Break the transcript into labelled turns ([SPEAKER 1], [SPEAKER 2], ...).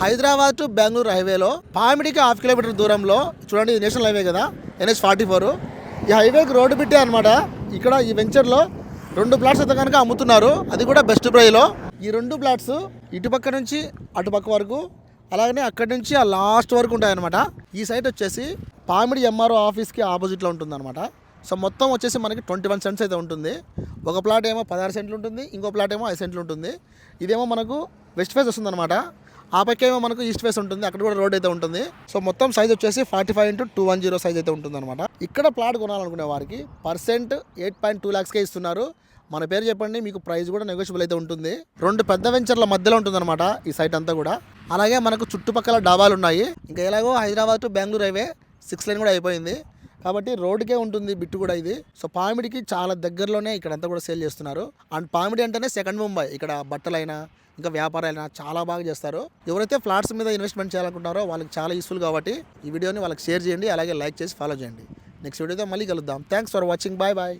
[SPEAKER 1] Hyderabad to Bengaluru హైవేలో పామిడికి half kilometre దూరంలో చూడండి ఇది నేషనల్ హైవే కదా ఎన్హెచ్ ఫార్టీ ఫోర్. ఈ హైవేకి రోడ్డు పెట్టే అనమాట ఇక్కడ ఈ వెంచర్లో రెండు ప్లాట్స్ అయితే కనుక అమ్ముతున్నారు. అది కూడా బెస్ట్ ప్రైస్లో. ఈ రెండు ప్లాట్స్ ఇటుపక్క నుంచి అటుపక్క వరకు అలాగనే అక్కడి నుంచి ఆ లాస్ట్ వరకు ఉంటాయన్నమాట. ఈ సైట్ వచ్చేసి పామిడి ఎంఆర్ఓ ఆఫీస్కి ఆపోజిట్లో ఉంటుందన్నమాట. సో మొత్తం వచ్చేసి మనకి ట్వంటీ వన్ సెంట్స్ అయితే ఉంటుంది. ఒక ప్లాట్ ఏమో పదహారు సెంట్లు ఉంటుంది ఇంకో ప్లాట్ ఏమో ఐదు సెంట్లు ఉంటుంది. ఇదేమో మనకు వెస్ట్ ఫేస్ వస్తుందన్నమాట. ఆ పక్కేమో మనకు ఈస్ట్ ఫేస్ ఉంటుంది అక్కడ కూడా రోడ్ అయితే ఉంటుంది. సో మొత్తం సైజ్ వచ్చేసి forty five into two one zero size అయితే ఉంటుంది అనమాట ఇక్కడ ప్లాట్ కొనాలనుకునే వారికి పర్సెంట్ ఎయిట్ పాయింట్ టూ ల్యాక్స్కే ఇస్తున్నారు. మన పేరు చెప్పండి మీకు ప్రైస్ కూడా నెగోషియబుల్ అయితే ఉంటుంది. రెండు పెద్ద వెంచర్ల మధ్యలో ఉంటుందన్నమాట ఈ సైట్ అంతా కూడా. అలాగే మనకు చుట్టుపక్కల డాబాలు ఉన్నాయి. ఇంకా ఎలాగో Hyderabad to Bengaluru highway six line కూడా అయిపోయింది. కాబట్టి రోడ్డుకే ఉంటుంది బిట్టు కూడా ఇది. సో పామిడికి చాలా దగ్గరలోనే ఇక్కడంతా కూడా సేల్ చేస్తున్నారు. అండ్ పామిడి అంటేనే సెకండ్ ముంబై. ఇక్కడ బట్టలైనా ఇంకా వ్యాపారాలైనా చాలా బాగా చేస్తారు. ఎవరైతే ఫ్లాట్స్ మీద ఇన్వెస్ట్మెంట్ చేయాలనుకుంటారో వాళ్ళకి చాలా యూస్ఫుల్ కాబట్టి ఈ వీడియోని వాళ్ళకి షేర్ చేయండి అలాగే లైక్ చేసి ఫాలో చేయండి. నెక్స్ట్ వీడియోతో మళ్ళీ కలుద్దాం. Thanks for watching. Bye bye.